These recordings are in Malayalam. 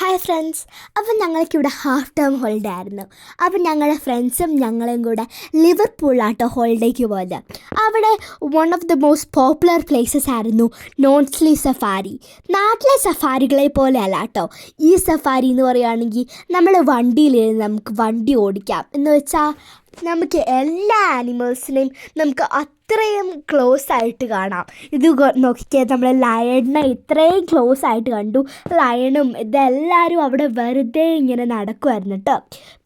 ഹായ് ഫ്രണ്ട്സ് അപ്പം ഞങ്ങൾക്കിവിടെ ഹാഫ് ടേം ഹോളിഡേ ആയിരുന്നു. അപ്പം ഞങ്ങളുടെ ഫ്രണ്ട്സും ഞങ്ങളും കൂടെ ലിവർപൂളാട്ടോ ഹോളിഡേക്ക് പോയത്. അവിടെ one of the most popular places ആയിരുന്നു നോൺസ്ലി സഫാരി നാട്ടിലെ സഫാരികളെ പോലെ അല്ല കേട്ടോ ഈ സഫാരി എന്ന് പറയുകയാണെങ്കിൽ നമ്മൾ വണ്ടിയിലിരുന്ന് നമുക്ക് വണ്ടി ഓടിക്കാം. എന്ന് വെച്ചാൽ നമുക്ക് എല്ലാ ആനിമൽസിനെയും നമുക്ക് അത്രയും ക്ലോസ് ആയിട്ട് കാണാം. ഇത് നോക്കിയാൽ നമ്മൾ ലയണിനെ ഇത്രയും ക്ലോസ് ആയിട്ട് കണ്ടു. ലയണും ഇതെല്ലാവരും അവിടെ വെറുതെ ഇങ്ങനെ നടക്കുമായിരുന്നു കേട്ടോ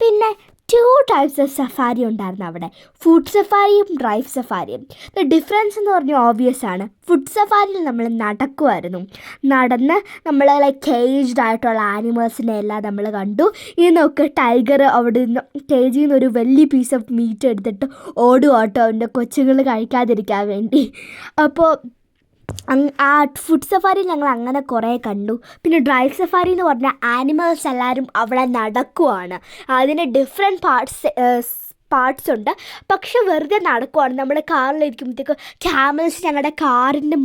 പിന്നെ ടു ടൈപ്സ് ഓഫ് സഫാരി ഉണ്ടായിരുന്നു അവിടെ. ഫുഡ് സഫാരിയും ഡ്രൈവ് സഫാരിയും ദ ഡിഫറൻസ് എന്ന് പറഞ്ഞാൽ ഓബിയസ് ആണ്. ഫുഡ് സഫാരിയിൽ നമ്മൾ നടക്കുമായിരുന്നു നടന്ന് നമ്മൾ ലൈക്ക് കേജ്ഡ് ആയിട്ടുള്ള ആനിമൽസിനെ എല്ലാം നമ്മൾ കണ്ടു. ഈ നോക്ക് ടൈഗർ അവിടെ നിന്ന് കേജിൽ നിന്ന് ഒരു വലിയ പീസ് ഓഫ് മീറ്റ് എടുത്തിട്ട് ഓടും ഓട്ടോ അവന്റെ കൊച്ചുങ്ങൾ കഴിക്കാതിരിക്കാൻ വേണ്ടി. അപ്പോൾ ആ ഫുഡ് സഫാരി ഞങ്ങൾ അങ്ങനെ കുറേ കണ്ടു. പിന്നെ ഡ്രൈവ് സഫാരി എന്ന് പറഞ്ഞാൽ ആനിമൽസ് എല്ലാവരും അവിടെ നടക്കുവാണ്. അതിന് ഡിഫറെന്റ് പാർട്സ് പാർട്സ് ഉണ്ട് പക്ഷെ വെറുതെ നടക്കുവാണ്. നമ്മുടെ കാറിലിരിക്കുമ്പോഴത്തേക്ക് ക്യാമൽസ് ഞങ്ങളുടെ കാറിന്റെ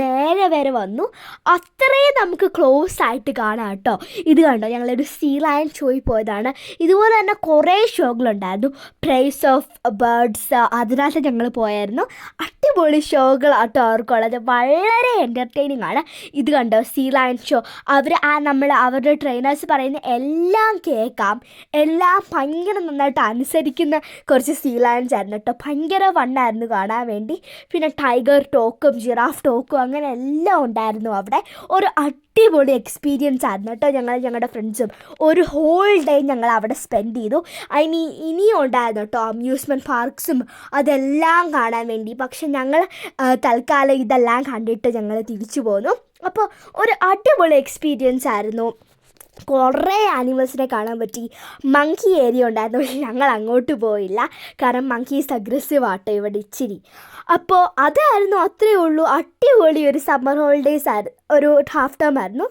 നേരെ വരെ വന്നു. അത്രയും നമുക്ക് ക്ലോസ് ആയിട്ട് കാണാം കേട്ടോ. ഇത് കണ്ടോ? ഞങ്ങളൊരു സീ ലയൻ ഷോയിൽ പോയതാണ്. ഇതുപോലെ തന്നെ കുറേ ഷോകളുണ്ടായിരുന്നു. പ്രൈസ് ഓഫ് ബേർഡ്സ് അതിനകത്ത് ഞങ്ങൾ പോയായിരുന്നു. അടിപൊളി ഷോകളാട്ടോ അവർക്കുള്ളത് വളരെ എന്റർടൈനിങ് ആണ്. ഇത് കണ്ടോ? സീ ലയൻ ഷോ അവർ ആ നമ്മൾ അവരുടെ ട്രെയിനേഴ്സ് പറയുന്ന എല്ലാം കേൾക്കാം. എല്ലാം ഭയങ്കര നന്നായിട്ട് അനുസരിക്കുന്ന കുറച്ച് സീ ലയൻസ് ആയിരുന്നു കേട്ടോ. ഭയങ്കര ഫണ്ണായിരുന്നു കാണാൻ വേണ്ടി. പിന്നെ ടൈഗർ ടോക്കും ജിറാഫ് ടോക്കും അങ്ങനെ എല്ലാം ഉണ്ടായിരുന്നു അവിടെ. ഒരു അടിപൊളി എക്സ്പീരിയൻസ് ആയിരുന്നു കേട്ടോ ഞങ്ങൾ ഞങ്ങളുടെ ഫ്രണ്ട്സും ഒരു ഹോൾ ഡേ ഞങ്ങൾ അവിടെ സ്പെൻഡ് ചെയ്തു. അതിന് ഇനിയും ഉണ്ടായിരുന്നു കേട്ടോ അമ്യൂസ്മെന്റ് പാർക്സും അതെല്ലാം കാണാൻ വേണ്ടി. പക്ഷെ ഞങ്ങൾ തൽക്കാലം ഇതെല്ലാം കണ്ടിട്ട് ഞങ്ങൾ തിരിച്ചു പോന്നു. അപ്പോൾ ഒരു അടിപൊളി എക്സ്പീരിയൻസ് ആയിരുന്നു. കുറേ ആനിമൽസിനെ കാണാൻ പറ്റി. മങ്കി ഏരിയ ഉണ്ടായിരുന്നു. പക്ഷെ ഞങ്ങൾ അങ്ങോട്ട് പോയില്ല. കാരണം മങ്കീസ് അഗ്രസീവ് ആട്ടോ ഇവിടെ ഇച്ചിരി. അപ്പോൾ അതായിരുന്നു അത്രയേ ഉള്ളൂ. അടിപൊളി ഒരു സമ്മർ ഹോളിഡേയ്സ് ആയിരുന്നു. ഒരു ഹാഫ് ടേം ആയിരുന്നു.